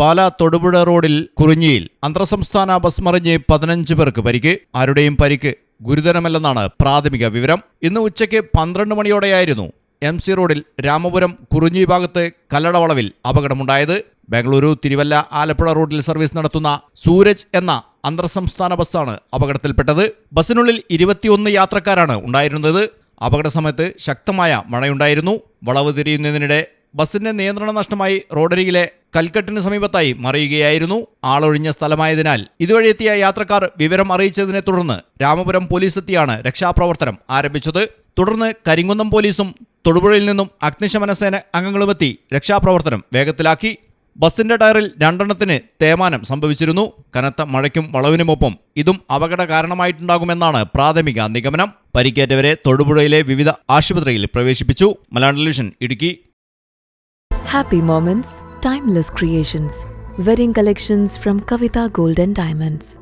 പാലാ തൊടുപുഴ റോഡിൽ കുറിഞ്ഞിയിൽ അന്തർസംസ്ഥാന ബസ് മറിഞ്ഞ് പതിനഞ്ച് പേർക്ക് പരിക്ക്. ആരുടെയും പരിക്ക് ഗുരുതരമല്ലെന്നാണ് പ്രാഥമിക വിവരം. ഇന്ന് ഉച്ചയ്ക്ക് പന്ത്രണ്ട് മണിയോടെയായിരുന്നു എം സി റോഡിൽ രാമപുരം കുറിഞ്ഞി ഭാഗത്ത് കല്ലടവളവിൽ അപകടമുണ്ടായത്. ബംഗളൂരു തിരുവല്ല ആലപ്പുഴ റോഡിൽ സർവീസ് നടത്തുന്ന സൂരജ് എന്ന അന്തർസംസ്ഥാന ബസ്സാണ് അപകടത്തിൽപ്പെട്ടത്. ബസ്സിനുള്ളിൽ ഇരുപത്തിയൊന്ന് യാത്രക്കാരാണ് ഉണ്ടായിരുന്നത്. അപകട സമയത്ത് ശക്തമായ മഴയുണ്ടായിരുന്നു. വളവ് തിരിയുന്നതിനിടെ ബസ്സിന്റെ നിയന്ത്രണ നഷ്ടമായി റോഡരികിലെ കൽക്കെട്ടിന് സമീപത്തായി മറിയുകയായിരുന്നു ആളൊഴിഞ്ഞ സ്ഥലമായതിനാൽ. ഇതുവഴി എത്തിയ യാത്രക്കാർ വിവരം അറിയിച്ചതിനെ തുടർന്ന് രാമപുരം പോലീസ് എത്തിയാണ് രക്ഷാപ്രവർത്തനം ആരംഭിച്ചത്. തുടർന്ന് കരിങ്കുന്നം പോലീസും തൊടുപുഴയിൽ നിന്നും അഗ്നിശമന സേന അംഗങ്ങളുമെത്തി രക്ഷാപ്രവർത്തനം വേഗത്തിലാക്കി. ബസിന്റെ ടയറിൽ രണ്ടെണ്ണത്തിന് തേമാനം സംഭവിച്ചിരുന്നു. കനത്ത മഴയ്ക്കും വളവിനുമൊപ്പം ഇതും അപകട കാരണമായിട്ടുണ്ടാകുമെന്നാണ് പ്രാഥമിക നിഗമനം. പരിക്കേറ്റവരെ തൊടുപുഴയിലെ വിവിധ ആശുപത്രിയിൽ പ്രവേശിപ്പിച്ചു. Malayalam television Idukki. Happy moments, timeless creations. Wedding collections from Kavita Gold and Diamonds.